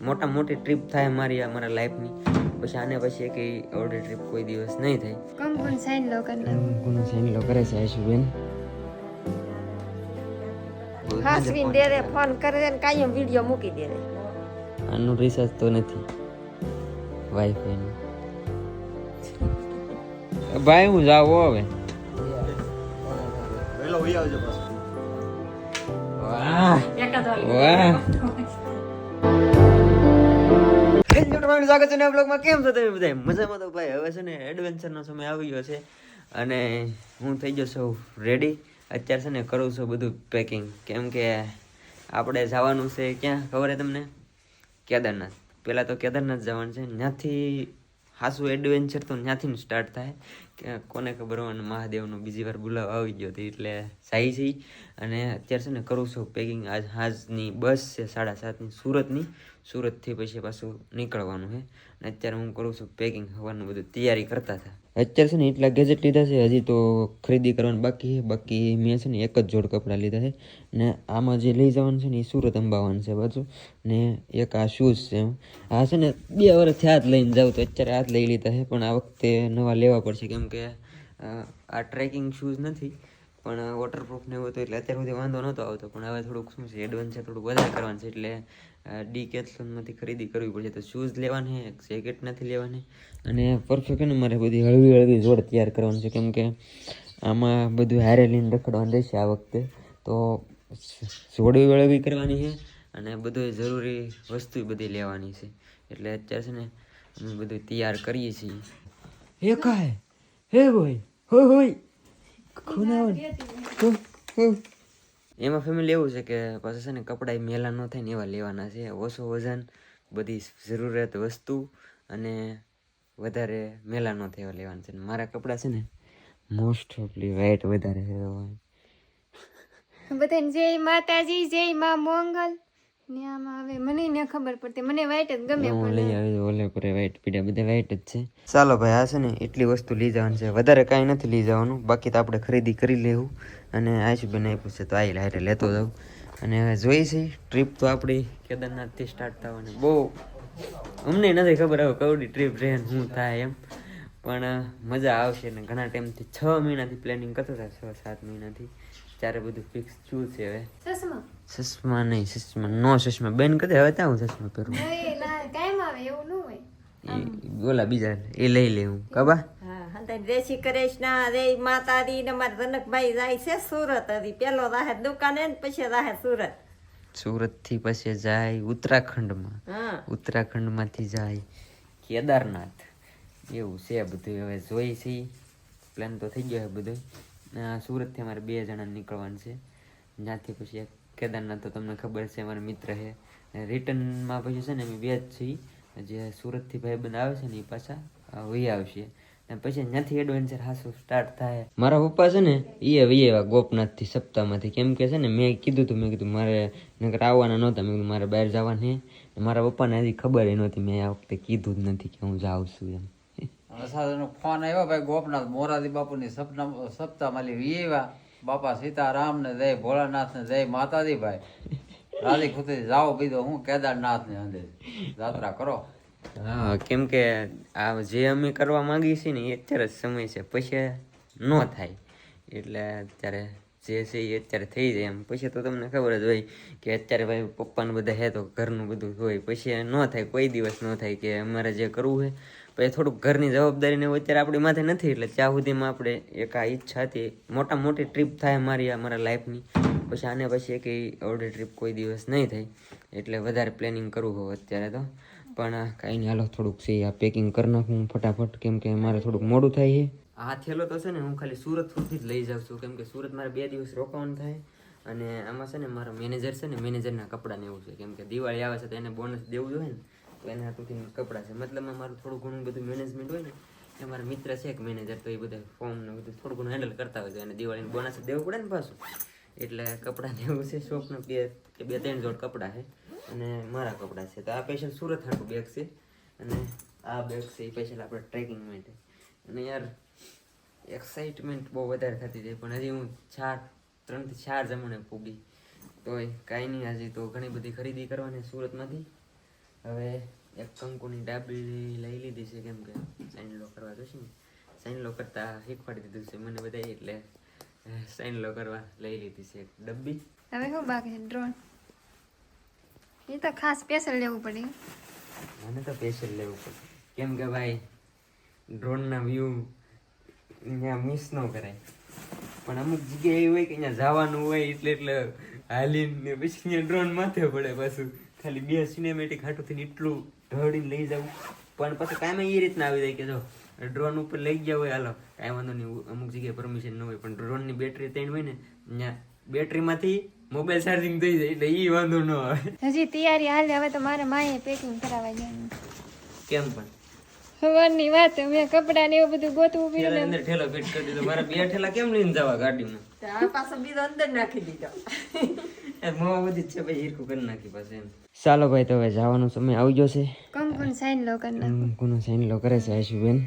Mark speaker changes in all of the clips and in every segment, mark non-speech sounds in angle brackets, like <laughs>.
Speaker 1: મોટા મોટી ટ્રીપ થાય મારી મારા લાઈફની પછી આને પછી એક ઓર્ડર ટ્રીપ કોઈ દિવસ નહીં થાય.
Speaker 2: કમ કોણ સાઈન લો. કરે
Speaker 1: કોણ સાઈન કરે છે
Speaker 2: હાસવીન દે રે ફોન કરે ને કાયો વિડિયો મૂકી દે રે.
Speaker 1: આનું રિસર્ચ તો નથી. વાઈફાઈ નું. ભાઈ હું જાવ હવે.
Speaker 3: વેલો આવજો પાછો.
Speaker 1: વાહ. વાહ. સ્વાગત છે નવા બ્લોગમાં કેમ છો તમે બધા મજામાં તો ભાઈ. હવે છે ને એડવેન્ચરનો સમય આવી ગયો છે અને હું થઈ ગયો છું રેડી અત્યારે છે ને કરું છું બધું પેકિંગ કેમ કે આપણે જવાનું છે ક્યાં? ખબર છે તમને? કેદારનાથ. પહેલાં તો કેદારનાથ જવાનું છે. ત્યાંથી હાસું એડવેન્ચર તો ત્યાંથી સ્ટાર્ટ થાય. કોને ખબર હોય મહાદેવનો બીજી વાર બોલાવ આવી ગયો હતો એટલે સાઈ છે અને અત્યારે છે ને કરું છું પેકિંગ આજ આજની બસ છે સાડા સાતની, સુરતની. સુરતથી પછી પાછું નીકળવાનું છે. અને અત્યારે હું કરું છું પેકિંગ હવાનું બધું તૈયારી કરતા હતા. અત્યારે છે ને એટલા ગેજેટ લીધા છે, હજી તો ખરીદી કરવાની બાકી બાકી મેં છે ને એક જ જોડ કપડાં લીધા છે. ને આમાં જે લઈ જવાનું છે ને એ સુરત અંબાવાનું છે પાછું ને એક આ શૂઝ છે આ છે ને બે વર્ષથી હાથ લઈને જાઉં તો અત્યારે હાથ લઈ લીધા છે, પણ આ વખતે નવા લેવા પડશે કેમ કે આ ટ્રેકિંગ શૂઝ નથી, પણ વોટરપ્રૂફ ને એવું હતું એટલે અત્યાર સુધી વાંધો નહોતો આવતો. પણ હવે થોડુંક શું છે એડવેન્ચર થોડુંક વધારે કરવાનું છે એટલે ડી કેથલોનમાંથી ખરીદી કરવી પડશે. તો શૂઝ લેવાને જેકેટ નથી લેવાની. અને પરફેક્ટ ને, મારે બધી હળવી હળવી જોડ તૈયાર કરવાની છે. કેમ કે, આમાં બધું હારે લઈને રખડવાનું રહેશે આ વખતે. તો જોડવી વળવી કરવાની છે અને બધું જરૂરી વસ્તુ બધી લેવાની છે. એટલે અત્યારે છે ને, અમે બધું તૈયાર કરીએ છીએ. હે કાય હે ભાઈ હોય હોય એમાં ફેમિલી એવું છે કે પાછું છે ને કપડાં મેલા ન થાય ને એવા લેવાના છે. ઓછો વજન બધી જરૂરિયાત વસ્તુ અને વધારે મેલા ન થાય એવા લેવાના છે. ને મારા કપડાં છે ને મોસ્ટ ઓફલી વાઇટ વધારે છે
Speaker 2: બધાને જય માતાજી જય મા મોંગલ. ને આવે. મને ન ખબર પડતી. મને વાઈટ જ ગમે
Speaker 1: હું લઈ આવી ઓલે પર વાઇટ પીડા બધા વાઇટ જ છે. ચાલો ભાઈ આ છે ને એટલી વસ્તુ લઈ જવાની છે. વધારે કાંઈ નથી લઈ જવાનું. બાકી તો આપણે ખરીદી કરી લેવું. અને આયુષબેન આપ્યું છે તો આઈ હારે લેતો જાઉં. અને હવે જોઈ છે ટ્રીપ તો આપણી કેદારનાથથી સ્ટાર્ટ થવાની. બહુ અમને નથી ખબર હવે કવડી ટ્રીપ રહે શું થાય એમ. પણ મજા આવશે ને ઘણા ટાઈમથી છ મહિનાથી પ્લાનિંગ કરતા હતા છ સાત મહિનાથી. ત્યારે બધું ફિક્સ શું છે હવે.
Speaker 2: ચશ્મા?
Speaker 1: ચશ્મા નહીં ચશ્મા નો ચશ્મા. બેન કદે હવે ત્યાં હું ચશ્મા પહેરું
Speaker 2: ના કાયમ આવે એવું ન હોય.
Speaker 1: એ ઓલા બીજા એ લઈ લે હું કબા
Speaker 4: જય શ્રી કૃષ્ણ જય માતાજી ને મારા જનકભાઈ જાય છે સુરત હતી પેલો રાહે દુકાને ને પછી રાહે સુરત.
Speaker 1: સુરતથી પછી જાય ઉત્તરાખંડમાં.
Speaker 4: હા.
Speaker 1: ઉત્તરાખંડમાંથી જાય કેદારનાથ. એવું છે બધું હવે જોઈ છે. પ્લાન તો થઈ ગયો છે બધું. સુરતથી અમારે બે જણા નીકળવાનું છે. ત્યાંથી પછી એક કેદારનાથ તો તમને ખબર છે, અમારા મિત્ર છે. રિટર્નમાં પછી છે ને અમે બે જ છીએ. જે સુરતથી ભાઈબંધ આવે છે ને એ પાછા વહી આવશે. પછી ત્યાંથી એડવેન્ચર હાસું સ્ટાર્ટ થાય. મારા પપ્પા છે ને એ વહી આવ્યા ગોપનાથથી સપ્તાહમાંથી. કેમ કે છે ને, મેં કીધું હતું મેં કીધું, મારે નકર આવવાના નહોતા, મેં કીધું, મારે બહાર જવાનું મારા પપ્પાને હજી ખબર એ નહોતી, મેં આ વખતે કીધું જ નથી કે હું જાઉં છું એમ.
Speaker 5: વરસાદનો ફોન આવ્યો ભાઈ ગોપનાથ મોરારી બાપુની સપના સપ્તાહમાં વી આવ્યા બાપા સીતારામ ને જય ભોળાનાથ ને જય માતાજી ભાઈ. રાધી ખુશી જાઓ બીજો હું કેદારનાથ ને અંદર યાત્રા કરો.
Speaker 1: હા, કેમ કે આ જે અમે કરવા માંગીએ છીએ ને એ અત્યારે સમય છે. પછી ન થાય. એટલે અત્યારે જે છે એ અત્યારે થઈ જાય એમ. પછી તો તમને ખબર જ હોય કે અત્યારે ભાઈ પપ્પાને બધા હે તો ઘરનું બધું હોય. પછી ન થાય, કોઈ દિવસ ન થાય કે અમારે જે કરવું છે પછી થોડુંક ઘરની જવાબદારીને એવું અત્યારે આપણી માથે નથી, એટલે ત્યાં સુધીમાં આપણે એક આ ઈચ્છા હતી. મોટા મોટી ટ્રીપ થાય મારી મારા લાઈફની પછી આને પછી એક ઓર્ડર ટ્રીપ કોઈ દિવસ નહીં થાય એટલે વધારે પ્લેનિંગ કરવું હોય અત્યારે તો. પણ કાંઈ નહીં, હાલો થોડુંક છે, આ પેકિંગ કરી નાખું ફટાફટ, કેમ કે મારે થોડુંક મોડું થાય છે. આ થેલો તો છે ને હું ખાલી સુરત સુધી જ લઈ જાઉં છું, કેમ કે સુરત મારે બે દિવસ રોકાવાનું થાય. અને આમાં છે ને મારો મેનેજર છે ને મેનેજરના કપડાને એવું છે, કેમ કે દિવાળી આવે છે તો એને બોનસ દેવું જોઈએ ને. તો એના હાથુથી કપડાં છે. મતલબમાં મારું થોડું ઘણું બધું મેનેજમેન્ટ હોય ને, એ મારા મિત્ર છે એક મેનેજર તો એ બધા ફોર્મ ને બધું થોડું ઘણું હેન્ડલ કરતા હોય તો એને દિવાળીનું બોનસ દેવું પડે ને પાછું. એટલે કપડાં લેવું છે શોપનું બે કે બે ત્રણ જોડ કપડાં છે અને મારા કપડાં છે. તો આ સ્પેશિયલ સુરત હાટું બેગ છે અને આ બેગ છે એ સ્પેશિયલ આપણે ટ્રેકિંગ માટે. અને યાર એક્સાઇટમેન્ટ બહુ વધારે થતી હતી પણ હજી હું ચાર, ત્રણથી ચાર જમણે પૂગી. તોય કાંઈ નહીં હજી તો ઘણી બધી ખરીદી કરવાની સુરતમાંથી. હવે એક કંકુની ડાબી લઈ લીધી છે કેમ કે સાઇન લો કરવા જોશે ને? સાઇન લો કરતા શીખવાડી દીધું છે મને બધા એટલે સાઇન લો કરવા લઈ લીધી છે એક ડબ્બી.
Speaker 2: હવે શું બાકી ડ્રોન એ તો ખાસ સ્પેશિયલ લેવું પડે.
Speaker 1: મને તો સ્પેશિયલ લેવું પડે. કેમ કે ભાઈ ડ્રોનના વ્યૂ અહીંયા મિસ ન કરાય. પણ અમુક જગ્યાએ એવી હોય કે અહીંયા જવાનું હોય એટલે એટલે હાલીને પછી અહીંયા ડ્રોન માથે પડે પાછું. ખાલી બે સિનેમેટિક હાટુથી એટલું ઢળીને લઈ જવું પણ પછી કાંઈ એ રીતના આવી જાય કે જો ડ્રોન ઉપર લઈ ગયા હોય હાલો કાંઈ વાંધો નહીં અમુક જગ્યાએ પરમિશન ન હોય પણ ડ્રોનની બેટરી ત્રણ હોય ને ત્યાં બેટરીમાંથી મોબાઈલ ચાર્જિંગ થઈ જાય એટલે એ વાંધો ન આવે.
Speaker 2: હજી તૈયારી હાલે હવે તો મારે માએ પેકિંગ કરાવવા જવાનું.
Speaker 1: કેમ પણ?
Speaker 2: સવારની વાત મેં કપડા ને એવું બધું ગોતવું પડ્યું
Speaker 1: અંદર ઠેલો ફિટ કરી દીધો. મારા બે ઠેલા કેમ લઈને જવા ગાડીમાં?
Speaker 4: આ પાછો બીજો અંદર નાખી દીધો.
Speaker 1: એ મોવા બધી જ છે ભાઈ હીરકું કરી નાખી પાસે એમ. ચાલો ભાઈ તો હવે જવાનો સમય આવી ગયો છે
Speaker 2: કંકુન સાઈન લો કરી નાખો
Speaker 1: કોનો સાઈન લો કરે છે આશુબેન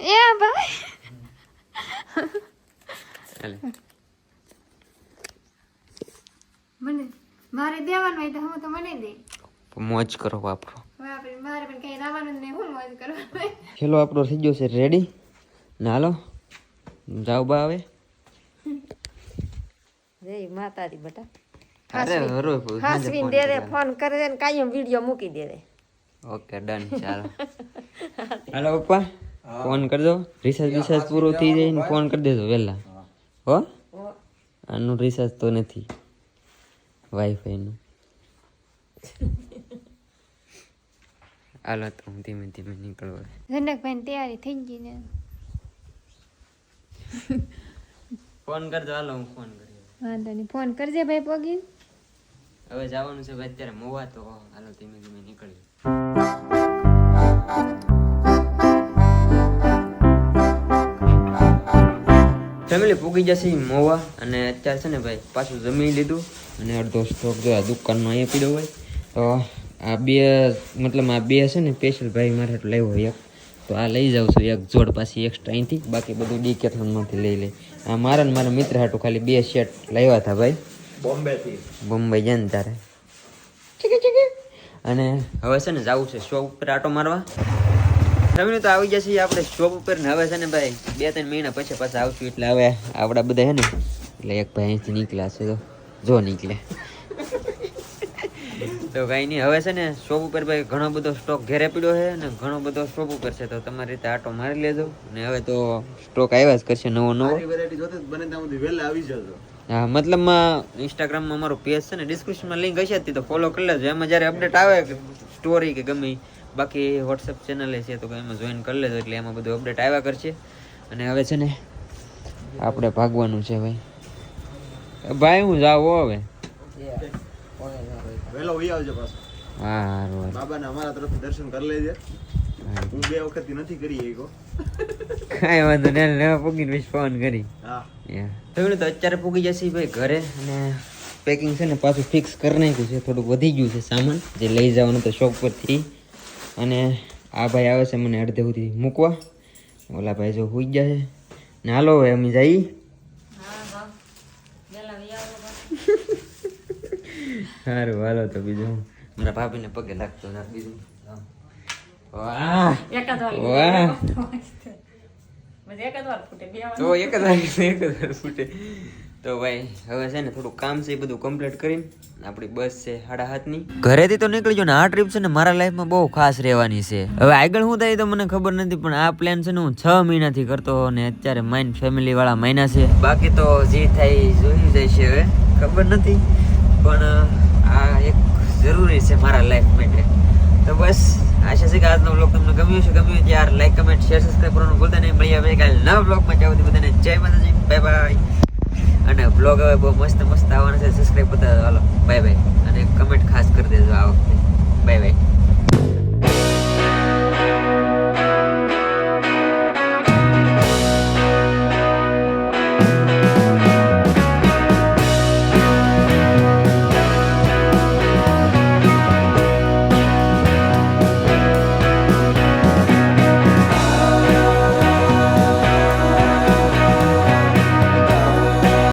Speaker 2: એ ભાઈ
Speaker 1: ચાલે
Speaker 2: મને મારે દેવાનું હોય તો હું તો મને દે.
Speaker 1: મોજ કરો વાપરો.
Speaker 2: મારે પણ કઈ રાવાનું નહીં હું મોજ કરવાનું
Speaker 1: ખેલો આપણો થઈ ગયો છે રેડી નાલો હાલો જાવ બા હવે.
Speaker 4: જય માતાજી બટા.
Speaker 1: અરે હરો
Speaker 4: હાસવીન દે દે ફોન કરે ને કાયમ વીડિયો મૂકી દે દે.
Speaker 1: ઓકે ડન ચાલો. હાલો પપ્પા ફોન કરજો. રિસર્ચ રિસાર્જ પૂરો થઈ જાય ને ફોન કરી દેજો વહેલા. હો? આનું રિસાર્જ તો નથી. વાઈફાઈનું <laughs> હાલો તો હું ધીમે ધીમે નીકળવા
Speaker 2: જનકભાઈ તૈયારી થઈ ગઈ ને.
Speaker 1: ફોન કરજો હાલો હું ફોન કરી
Speaker 2: વાંધો નહીં ફોન કરજે ભાઈ પોગી
Speaker 1: હવે જવાનું છે ભાઈ અત્યારે મોવા તો હાલો ધીમે ધીમે નીકળીએ. ફેમિલી પૂગી જશે મોવા. અને અત્યારે છે ને ભાઈ પાછું જમી લીધું. અને અડધો સ્ટોક જો આ દુકાનનો અહીંયા પીડ્યો હોય તો આ બે મતલબ આ બે છે ને સ્પેશિયલ ભાઈ મારે લેવો લાવ્યો એક. તો આ લઈ જાઉં છું એક જોડ પાછી એક્સ્ટ્રા અહીંથી. બાકી બધું ડી કેથલમાંથી લઈ. લે આ મારા ને મારા મિત્ર હાટું ખાલી બે શર્ટ લાવ્યા હતા ભાઈ. બોમ્બેથી. બોમ્બે જાય ને તારે. અને હવે છે ને જવું છે શો ઉપર આટો મારવા. તમે તો આવી જશે આપણે શોપ ઉપર ને હવે છે ને ભાઈ બે ત્રણ મહિના પછી પાછા આવશું એટલે હવે આપણા બધા છે ને એટલે એક ભાઈ અહીંથી નીકળ્યા છે તો જો નીકળે. તો કાંઈ નહીં હવે છે ને શોપ ઉપર ભાઈ ઘણો બધો સ્ટોક ઘેરે પીડ્યો છે અને ઘણો બધો શોપ ઉપર છે તો તમારી રીતે આટો મારી લેજો અને હવે તો સ્ટોક આવ્યા જ કરશે નવો નવો.
Speaker 3: વહેલા આવી જજો.
Speaker 1: હા મતલબમાં ઇન્સ્ટાગ્રામમાં અમારું પેજ છે ને ડિસ્ક્રિપ્શનમાં લિંક હશે જ તો ફોલો કરી લેજો. એમાં જ્યારે અપડેટ આવે સ્ટોરી કે ગમે. બાકી વોટ્સઅપ ચેનલે છે તો એમાં જોઈન કરી લેજો એટલે એમાં બધું અપડેટ આવ્યા કરશે. અને હવે છે ને આપણે ભાગવાનું છે ભાઈ. ભાઈ હું જાવ હવે.
Speaker 3: વહેલો વહી આવજો પાછો.
Speaker 1: હા સારું.
Speaker 3: બાબાને અમારા તરફથી દર્શન કરી લેજે.
Speaker 1: હું
Speaker 3: બે વખત નથી કરી એકો
Speaker 1: કાંઈ વાંધો નહીં લેવા પૂગીને પછી ફોન કરી.
Speaker 3: હા.
Speaker 1: તો અત્યારે પૂગી જશે ભાઈ ઘરે અને પેકિંગ છે ને પાછું ફિક્સ કરી નાખ્યું છે થોડુંક વધી ગયું છે સામાન. જે લઈ જવાનું તો શોપ પરથી. અને આ ભાઈ આવે છે મને અડધે સુધી મૂકવા. ઓલા ભાઈ જો હોઈ ગયા છે. ને હાલો હવે અમે જઈ. સારું હાલો તો બીજું મારા ભાભીને પગે લાગતો ના બીજું વાહ. તો એક જ એક જ ફૂટે. <laughs> તો ભાઈ, હવે છે ને થોડું કામ છે, એ બધું કમ્પ્લીટ કરીને આપણી બસ છે સાડા હાથની ઘરેથી તો નીકળી ગયો ને, આ ટ્રીપ છે ને મારા લાઈફમાં બહુ ખાસ રહેવાની છે. હવે આગળ શું થાય તો મને ખબર નથી, પણ આ પ્લાન છે ને હું છ મહિનાથી કરતો અને અત્યારે માઇન્ડ ફેમિલી વાળા મહિના છે. બાકી તો જે થાય જોઈ જાય છે હવે, ખબર નથી. પણ, આ એક જરૂરી છે મારા લાઈફ માટે. તો બસ, આશા છે કે આજનો બ્લોગ તમને ગમ્યો છે ગમ્યું ત્યારે લાઈક કમેન્ટ શેર સબસ્ક્રાઈબ કરવાનું ભૂલતા નહીં. મળીએ આવે કાલે નવા બ્લોગમાં જાવ બધાને જય માતાજી બાય બાય અને બ્લોગ હવે બહુ મસ્ત મસ્ત આવવાના છે. સબસ્ક્રાઈબ હાલો બાય બાય અને કમેન્ટ ખાસ કરી દેજો આ વખતે. Bye bye